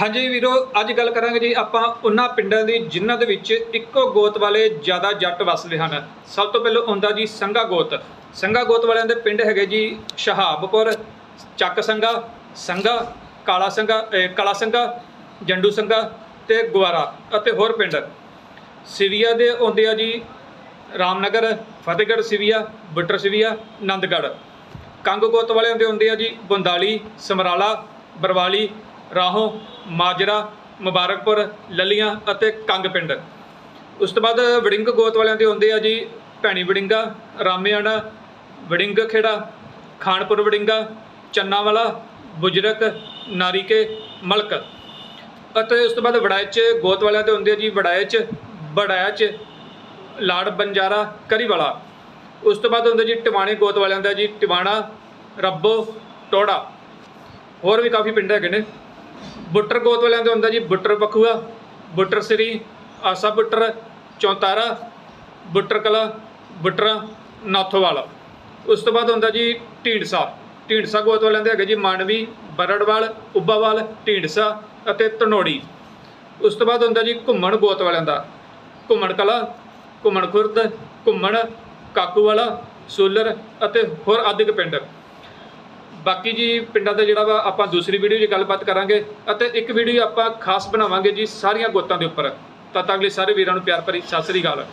ਹਾਂਜੀ ਵੀਰੋ, ਅੱਜ ਗੱਲ ਕਰਾਂਗੇ ਜੀ ਆਪਾਂ ਉਹਨਾਂ ਪਿੰਡਾਂ ਦੀ ਜਿਨ੍ਹਾਂ ਦੇ ਵਿੱਚ ਇੱਕੋ ਗੋਤ ਵਾਲੇ ਜ਼ਿਆਦਾ ਜੱਟ ਵੱਸਦੇ ਹਨ। ਸਭ ਤੋਂ ਪਹਿਲਾਂ ਹੁੰਦਾ ਜੀ ਸੰਘਾ ਗੋਤ। ਸੰਘਾ ਗੋਤ ਵਾਲਿਆਂ ਦੇ ਪਿੰਡ ਹੈਗੇ ਜੀ ਸ਼ਹਾਬਪੁਰ, ਚੱਕ ਸੰਘਾ ਸੰਘਾ, ਕਾਲਾ ਸੰਘਾ ਕਾਲਾ ਸੰਘਾ, ਜੰਡੂ ਸੰਘਾ ਤੇ ਗੁਆਰਾ ਅਤੇ ਹੋਰ ਪਿੰਡ। ਸਿਵੀਆ ਦੇ ਆਉਂਦੇ ਆ ਜੀ ਰਾਮਨਗਰ, ਫਤਿਹਗੜ੍ਹ ਸਿਵੀਆ, ਬੁੱਟਰ ਸਿਵੀਆ, ਨੰਦਗੜ੍ਹ। ਕੰਗ ਗੋਤ ਵਾਲਿਆਂ ਦੇ ਆਉਂਦੇ ਆ ਜੀ ਬੰਦਾਲੀ, ਸਮਰਾਲਾ, ਬਰਵਾਲੀ ਰਾਹੋਂ, ਮਾਜਰਾ, ਮੁਬਾਰਕਪੁਰ, ਲਲੀਆਂ ਅਤੇ ਕੰਗ ਪਿੰਡ। ਉਸ ਤੋਂ ਬਾਅਦ ਵੜਿੰਗ ਗੋਤ ਵਾਲਿਆਂ ਦੇ ਹੁੰਦੇ ਆ ਜੀ ਭੈਣੀ ਵੜਿੰਗਾ ਰਾਮੇਆਣਾ ਵੜਿੰਗ ਖੇੜਾ, ਖਾਨਪੁਰ ਵੜਿੰਗਾ, ਚੰਨਾਵਾਲਾ, ਬੁਜਰਕ, ਨਾਰੀਕੇ, ਮਲਕ। ਅਤੇ ਉਸ ਤੋਂ ਬਾਅਦ ਵੜਾਇਚ ਗੋਤ ਵਾਲਿਆਂ ਦੇ ਹੁੰਦੇ ਆ ਜੀ ਵੜਾਇਚ ਵੜਾਇਚ ਲਾੜ ਬੰਜਾਰਾ, ਕਰੀਵਾਲਾ। ਉਸ ਤੋਂ ਬਾਅਦ ਹੁੰਦਾ ਜੀ ਟਿਵਾਣੇ ਗੋਤ ਵਾਲਿਆਂ ਦਾ ਜੀ ਟਿਵਾਣਾ, ਰੱਬੋ, ਟੋੜਾ। ਹੋਰ ਵੀ ਕਾਫੀ ਪਿੰਡ ਹੈਗੇ ਨੇ। ਬੁੱਟਰ ਗੋਤ ਵਾਲਿਆਂ ਦੇ ਹੁੰਦਾ ਜੀ, ਬੁੱਟਰ ਪਖੂਆ ਬੁੱਟਰ ਸ੍ਰੀ, ਆਸਾ ਬੁੱਟਰ, ਚੌਂਤਾਰਾ, ਬੁੱਟਰ ਕਲਾ, ਬੁੱਟਰਾ, ਨਾਥੋਵਾਲ। ਉਸ ਤੋਂ ਬਾਅਦ ਹੁੰਦਾ ਜੀ ਢੀਂਡਸਾ। ਢੀਂਡਸਾ ਗੋਤ ਵਾਲਿਆਂ ਦੇ ਹੈਗੇ ਜੀ ਮਾਨਵੀ, ਬਰੜਵਾਲ, ਉੱਬਾਵਾਲ, ਢੀਂਡਸਾ ਅਤੇ ਧਨੋੜੀ ਉਸ ਤੋਂ ਬਾਅਦ ਹੁੰਦਾ ਜੀ ਘੁੰਮਣ ਗੋਤ ਵਾਲਿਆਂ ਦਾ। ਘੁੰਮਣ ਕਲਾ, ਘੁੰਮਣ ਖੁਰਦ, ਘੁੰਮਣ ਕਾਕੂਵਾਲਾ, ਸੋਲਰ ਅਤੇ ਹੋਰ ਆਦਿਕ ਪਿੰਡ। ਬਾਕੀ ਜੀ ਪਿੰਡਾਂ ਦਾ ਜਿਹੜਾ ਵਾ ਆਪਾਂ ਦੂਸਰੀ ਵੀਡੀਓ 'ਚ ਗੱਲਬਾਤ ਕਰਾਂਗੇ ਅਤੇ ਇੱਕ ਵੀਡੀਓ ਆਪਾਂ ਖਾਸ ਬਣਾਵਾਂਗੇ ਜੀ ਸਾਰੀਆਂ ਗੋਤਾਂ ਦੇ ਉੱਪਰ। ਤਦ ਤੱਕ ਲਈ ਸਾਰੇ ਵੀਰਾਂ ਨੂੰ ਪਿਆਰ ਭਰੀ ਸਤਿ ਸ੍ਰੀ ਅਕਾਲ।